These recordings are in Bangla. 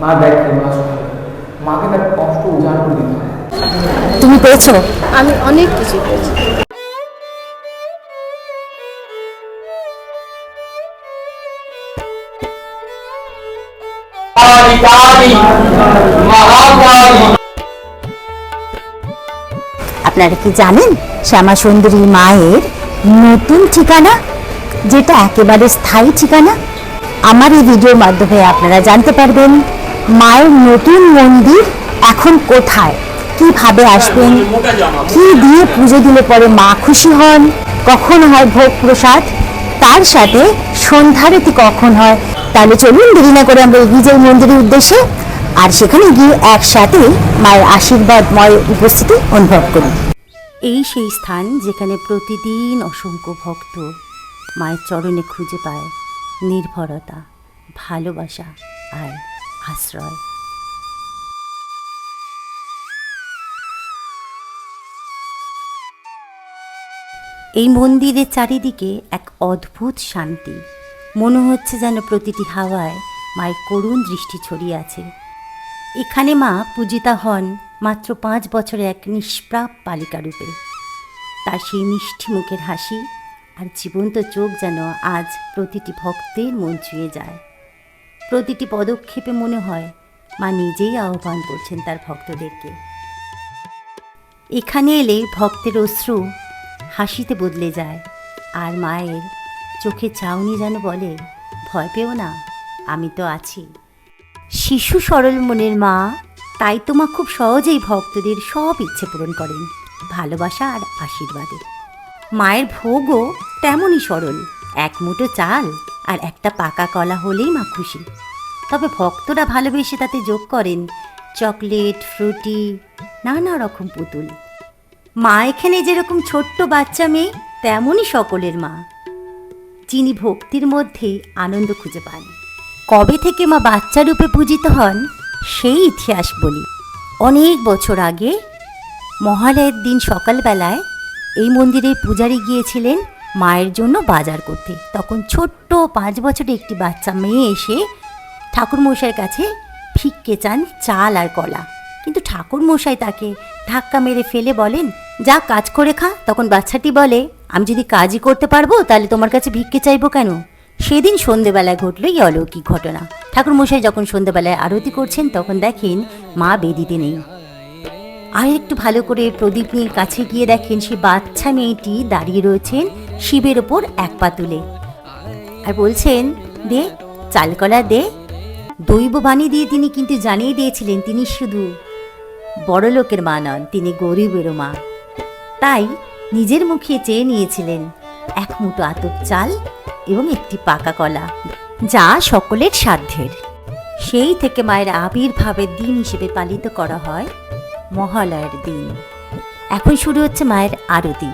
মা। দেখে মা শুনে মাকে তার কষ্ট উজাড় করে দিতে হয়। তুমি পেয়েছ? আমি অনেক কিছু পেয়েছি। আপনারা কি জানেন শ্যামা সুন্দরী মায়ের নতুন ঠিকানা? যেটা একেবারে স্থায়ী ঠিকানা? আমার এই ভিডিওর মাধ্যমে আপনারা জানতে পারবেন মায়ের নতুন মন্দির এখন কোথায়? কীভাবে আসবেন? কি দিয়ে পুজো দিলে পরে মা খুশি হন? কখন হয় ভোগ প্রসাদ? তার সাথে সন্ধ্যারতি কখন হয়? তাহলে চলুন দেরি না করে আমরা এগিয়ে যাই মন্দিরের উদ্দেশ্যে। আর সেখানে গিয়ে একসাথে মায়ের আশীর্বাদময় উপস্থিতি অনুভব করি। এই সেই স্থান যেখানে প্রতিদিন অসংখ্য ভক্ত মায়ের চরণে খুঁজে পায়। নির্ভরতা, ভালোবাসা আর আশ্রয়। এই মন্দিরের চারিদিকে এক অদ্ভুত শান্তি। মনে হচ্ছে যেন প্রতিটি হাওয়ায় মায়ের করুণ দৃষ্টি ছড়িয়ে আছে। এখানে মা পূজিতা হন মাত্র পাঁচ বছরের এক নিষ্প্রাপ বালিকা রূপে। তার সেই মিষ্টি মুখের হাসি আর জীবন্ত চোখ যেন আজ প্রতিটি ভক্তের মন ছুঁয়ে যায়। প্রতিটি পদক্ষেপে মনে হয়, মা নিজেই আহ্বান করছেন তার ভক্তদেরকে। এখানে এলে ভক্তের অশ্রু হাসিতে বদলে যায়, আর মায়ের চোখে চাউনি যেন বলে, ভয় পেও না, আমি তো আছি। শিশু সরল মনের মা, তাই তো মা খুব সহজেই ভক্তদের সব ইচ্ছে পূরণ করেন, ভালোবাসা আর আশীর্বাদে। মায়ের ভোগও তেমনই সরল। এক মুঠো চাল আর একটা পাকা কলা হলেই মা খুশি। তবে ভক্তরা ভালোবেসে তাতে যোগ করেন চকলেট, ফ্রুটি, নানা রকম পুতুল। মা এখানে যেরকম ছোট্ট বাচ্চা মেয়ে, তেমনই সকলের মা। যিনি ভক্তির মধ্যে আনন্দ খুঁজে পান। কবে থেকে মা বাচ্চা রূপে পূজিত হন, সেই ইতিহাস বলি। অনেক বছর আগে মহালয়ের দিন সকালবেলায় এই মন্দিরের পূজারি গিয়েছিলেন মায়ের জন্য বাজার করতে। তখন ছোট্ট পাঁচ বছরের একটি বাচ্চা মেয়ে এসে ঠাকুরমশাইয়ের কাছে ভিক্ষে চান চাল আর কলা। কিন্তু ঠাকুরমশাই তাকে ধাক্কা মেরে ফেলে বলেন, যা কাজ করে খা। তখন বাচ্চাটি বলে, আমি যদি কাজই করতে পারব, তাহলে তোমার কাছে ভিক্ষে চাইব কেন? সেদিন সন্ধেবেলায় ঘটল এই অলৌকিক ঘটনা। ঠাকুরমশাই যখন সন্ধেবেলায় আরতি করছেন, তখন দেখেন মা বেদিতে নেই। আর একটু ভালো করে প্রদীপ নিয়ে কাছে গিয়ে দেখেন সেই বাচ্চা মেয়েটি দাঁড়িয়ে রয়েছেন শিবের ওপর এক পা তুলে। আর বলছেন, দে, চালকলা দে। দৈব বাণী দিয়ে তিনি কিন্তু জানিয়ে দিয়েছিলেন, তিনি শুধু বড় লোকের মা নন, তিনি গরিবেরও মা। তাই নিজের মুখে চেয়ে নিয়েছিলেন এক মুঠো আতপ চাল এবং একটি পাকা কলা, যা সকলের সাধ্যের। সেই থেকে মায়ের আবির্ভাবের দিন হিসেবে পালিত করা হয়। মহালয়ের দিন। এখন শুরু হচ্ছে মায়ের আরতি।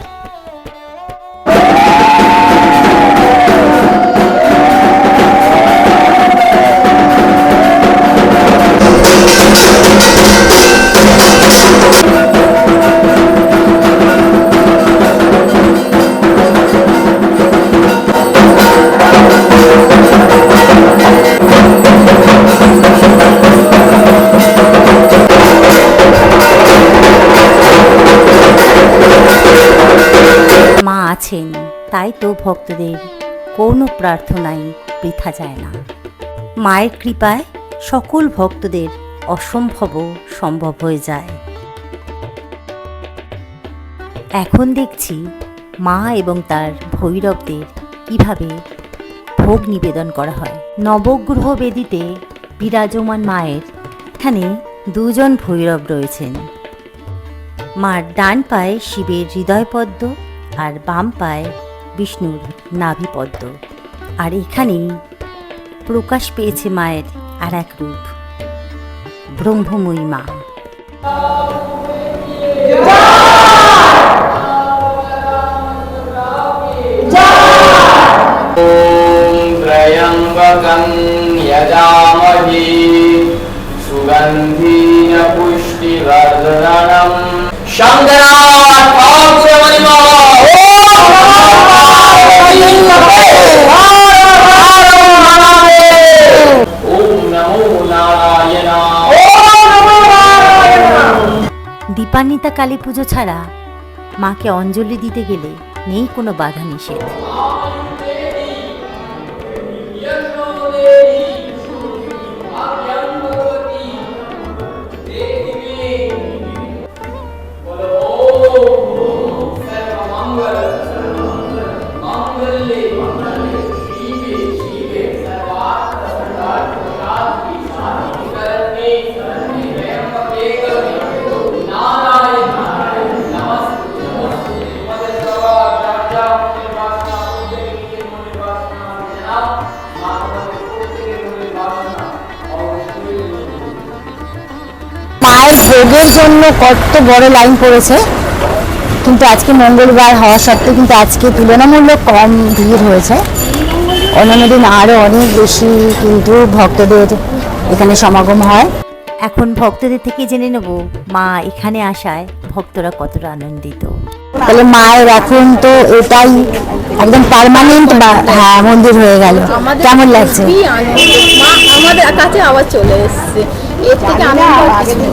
তাই তো ভক্তদের কোনো প্রার্থনাই বৃথা যায় না। মায়ের কৃপায় সকল ভক্তদের অসম্ভবও সম্ভব হয়ে যায়। এখন দেখছি মা এবং তার ভৈরবদের কীভাবে ভোগ নিবেদন করা হয়। নবগ্রহ বেদিতে বিরাজমান মায়ের এখানে দুজন ভৈরব রয়েছেন। মার ডান পায়ে শিবের হৃদয়পদ্ম আর বাম পায়ে বিষ্ণুর নাভিপদ্ম আর এখানেই প্রকাশ পেয়েছে মায়ের আর এক রূপ ব্রহ্মময়ী মা ॐ त्र्यम्बकं यजामहे सुगन्धीन पुष्टिवर्धनम् ॐ কালী পুজো ছাড়া মাকে অঞ্জলি দিতে গেলে নেই কোনো বাধা নিষেধ। মায়ের ভোগের জন্য কত বড় লাইন পড়েছে। কিন্তু আজকে মঙ্গলবার হওয়া সত্ত্বেও কিন্তু আজকে তুলনামূলক কম ভিড় হয়েছে। অন্যান্য দিন আরও অনেক বেশি কিন্তু ভক্তদের এখানে সমাগম হয়। এখন ভক্তদের থেকে জেনে নেব মা এখানে আসায় ভক্তরা কতটা আনন্দিত। তাহলে মায়ের এখন তো এটাই একদম পার্মানেন্ট হ্যাঁ মন্দির হয়ে গেল। কেমন লাগছে? আমাদের কাছে আবার চলে এসেছে। এর থেকে আনন্দ আর কিছু নেই।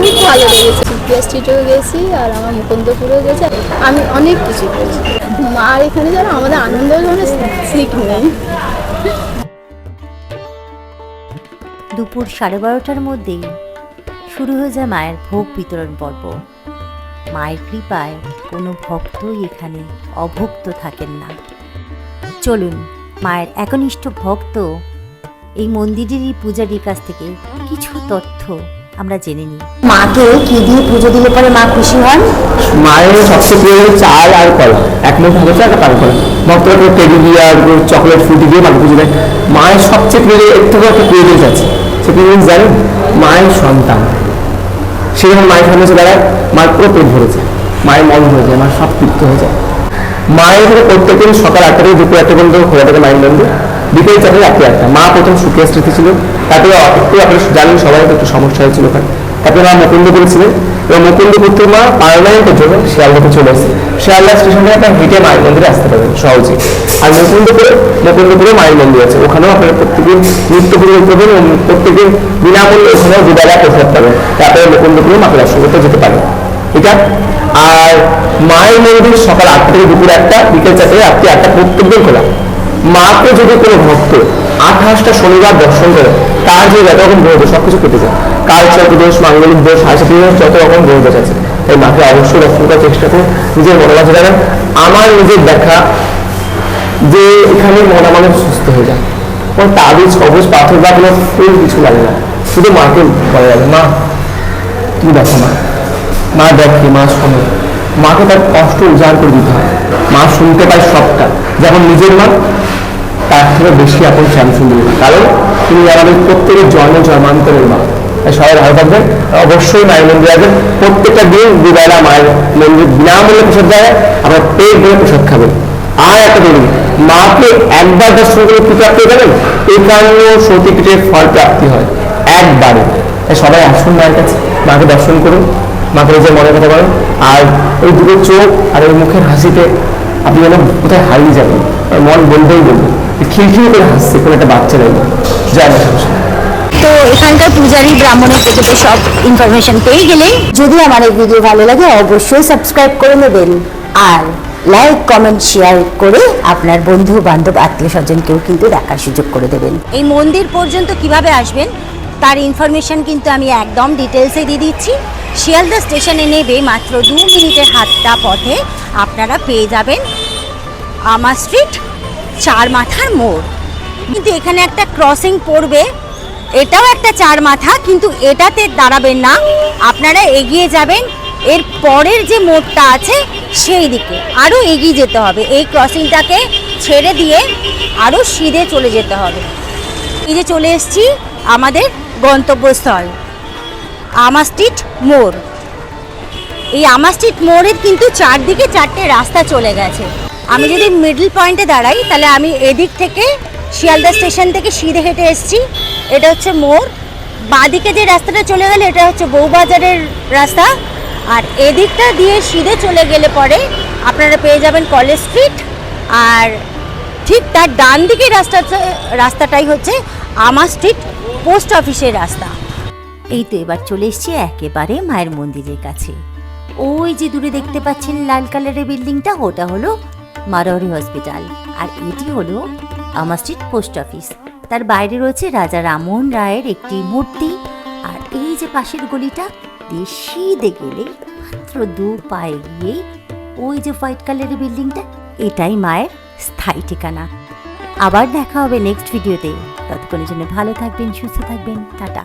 খুব ভালো লেগেছে। সুপ্রিয়া স্ট্রিটেও গেছি আর আমার মুকুন্দপুরেও গেছি। আমি অনেক কিছু করেছি। মার এখানে যেন আমাদের আনন্দের কোনো ঠিক নেই। দুপুর সাড়ে বারোটার মধ্যেই শুরু হয়ে যায় মায়ের ভোগ বিতরণ পর্ব। মায়ের কৃপায় কোনো ভক্তই এখানে অভুক্ত থাকেন না। চলুন মায়ের একনিষ্ঠ ভক্ত এই মন্দিরেরই পূজারীর কাছ থেকে কিছু তথ্য আমরা জেনে নিই। মাকে কি দিয়ে পুজো দিলে পরে মা খুশি হন? মায়ের সবচেয়ে প্রিয় হলো চাল আর কলা এক মুঠ হবে একটা কাল কলা ভক্তরা করে টেডি দিয়ে আর চকলেট ফুটি দিয়ে মাকে পুজো দেয়। মায়ের সবচেয়ে প্রিয় এর থেকেও একটা প্রিয় জিনিস আছে। সে প্রিয় জিনিস জানেন? মায়ের সন্তান। সে যখন মায়ের সামনে এসে দাঁড়ায় মায়ের পুরো পেট ভরে যায়। মায়ের মন হয়ে যায় মার সব তৃপ্ত হয়ে যায়। মায়ের এখানে প্রত্যেকদিন সকাল আটটা থেকে দুপুর একটা পর্যন্ত খোলা থাকে মায়ের মন্দির। বিকেল চারটে রাত্রি আটটা মা প্রথম সুখিয়া স্মৃতি ছিল। তারপরে একটু আপনারা জানেন, সবাই একটু সমস্যা হয়েছিল ওখানে। তারপরে মা মুকুন্দপুর ছিলেন এবং মুকুন্দপুর থেকে মা পার্লামেন্টের জন্য শিয়ালদাতে চলে এসেছে। শিয়ালদা স্টেশন আপনার হেঁটে মায়ের মন্দিরে আসতে পারবেন সহজে আর মুকুন্দপুরে মুকুন্দপুরে মায়ের মন্দির আছে। ওখানেও আপনারা প্রত্যেকদিন নিত্য পুজো করবেন এবং প্রত্যেকদিন বিনামূল্যে ওখানেও দুবেলা প্রসাদ পাবেন। তারপরে মুকুন্দপুরে মাকে দর্শন করতে যেতে পারেন। এটা আর মায়ের মন্দির সকাল আটটা থেকে দুপুর একটা, বিকেল চারটে রাত্রি আটটা প্রত্যেকদিন খোলা। মাকে যদি কোনো ভক্ত আঠাশটা শনিবার দর্শন করে, তার যে যত রকম গ্রহ দোষ সবকিছু কেটে যায়। কালচার দোষ মাঙ্গলিক দোষ দোষ যত রকম গ্রহ আছে। তাই মাকে অবশ্যই দর্শন করার চেষ্টা করুন, নিজের মনোবাজ জানেন আমার নিজের দেখা যে এখানে মন আমাদের সুস্থ হয়ে যায়। কোনো তাবিজ সবুজ পাথর বা কোনো ফুল কিছু লাগে না। শুধু মাকে বলা যাবে, মা, তুমি দেখো মা। মা দেখে মা শোনে। মাকে তার কষ্ট উজাড় করে দিতে হয়। মা শুনতে পায় সবটা। যেমন নিজের মা তার থেকে বেশি আপন শুনতে কারণ তিনি আমাদের প্রত্যেকের জন্ম জন্মান্তরের মা। সবাই ভালো থাকবেন। অবশ্যই মায়ের মন্দিরে আসবেন। প্রত্যেকটা দিন দুবেলা মায়ের মন্দির বিনামূল্যে প্রসাদ দেয়। আমরা পেট ভরে প্রসাদ খাবেন। আর একটা বলুন মাকে একবার দর্শন করে কি প্রাপ্তি জানেন একান্ন সতীপীঠের ফল প্রাপ্তি হয়। একবারে। তাই সবাই আসুন মায়ের কাছে। মাকে দর্শন করুন। মাকে নিজের মনে কথা বলেন। আর ওই দুটো চোখ আর ওই মুখের হাসিতে আপনি যেন কোথায় হারিয়ে যাবেন। মন বলতেই বলবেন খিলখিল করে হাসছে কোনো একটা বাচ্চা রইল জয় মা সরস্বতী। তো এখানকার পূজারি ব্রাহ্মণের থেকে সব ইনফরমেশন পেয়ে গেলে যদি আমার এই ভিডিও ভালো লাগে অবশ্যই সাবস্ক্রাইব করে নেবেন। আর লাইক কমেন্ট শেয়ার করে আপনার বন্ধু বান্ধব আত্মীয় স্বজনকেও কিন্তু দেখার সুযোগ করে দেবেন। এই মন্দির পর্যন্ত কীভাবে আসবেন তার ইনফরমেশন কিন্তু আমি একদম ডিটেলসে দিয়ে দিচ্ছি। শিয়ালদা স্টেশনে নেবে মাত্র দু মিনিটের হাতটা পথে আপনারা পেয়ে যাবেন। আমার স্ট্রিট চার মাথার মোড়। কিন্তু এখানে একটা ক্রসিং পড়বে। এটাও একটা চার মাথা, কিন্তু এটাতে দাঁড়াবেন না। আপনারা এগিয়ে যাবেন। এর পরের যে মোড়টা আছে, সেই দিকে। আরও এগিয়ে যেতে হবে। এই ক্রসিংটাকে ছেড়ে দিয়ে আরও সিঁধে চলে যেতে হবে। এই যে চলে এসছি আমাদের গন্তব্যস্থল আমার স্ট্রিট মোড়। এই আমার স্ট্রিট মোড়ের কিন্তু চারদিকে চারটে রাস্তা চলে গেছে। আমি যদি মিডল পয়েন্টে দাঁড়াই, তাহলে আমি এদিক থেকে শিয়ালদা স্টেশন থেকে সিধে হেঁটে এসেছি। এটা হচ্ছে মোড়। বাঁদিকে যে রাস্তাটা চলে গেলে, এটা হচ্ছে বউবাজারের রাস্তা। আর এদিকটা দিয়ে সিধে চলে গেলে পরে আপনারা পেয়ে যাবেন কলেজ স্ট্রিট আর ঠিক তার ডান দিকে রাস্তা রাস্তাটাই হচ্ছে আমার স্ট্রিট পোস্ট অফিসের রাস্তা। এই তো এবার চলে এসছি একেবারে মায়ের মন্দিরের কাছে। ওই যে দূরে দেখতে পাচ্ছেন লাল কালারের বিল্ডিংটা, ওটা হলো মারোয়ারি হসপিটাল। আর এটি হলো আমার স্ট্রিট পোস্ট অফিস তার বাইরে রয়েছে রাজা রামমোহন রায়ের একটি মূর্তি। আর এই যে পাশের গলিটা দিয়ে গেলে মাত্র দু পায়ে গিয়েই ওই যে হোয়াইট কালারের বিল্ডিংটা, এটাই মায়ের স্থায়ী ঠিকানা। আবার দেখা হবে নেক্সট ভিডিওতে ততক্ষণের জন্য ভালো থাকবেন, সুস্থ থাকবেন। টাটা।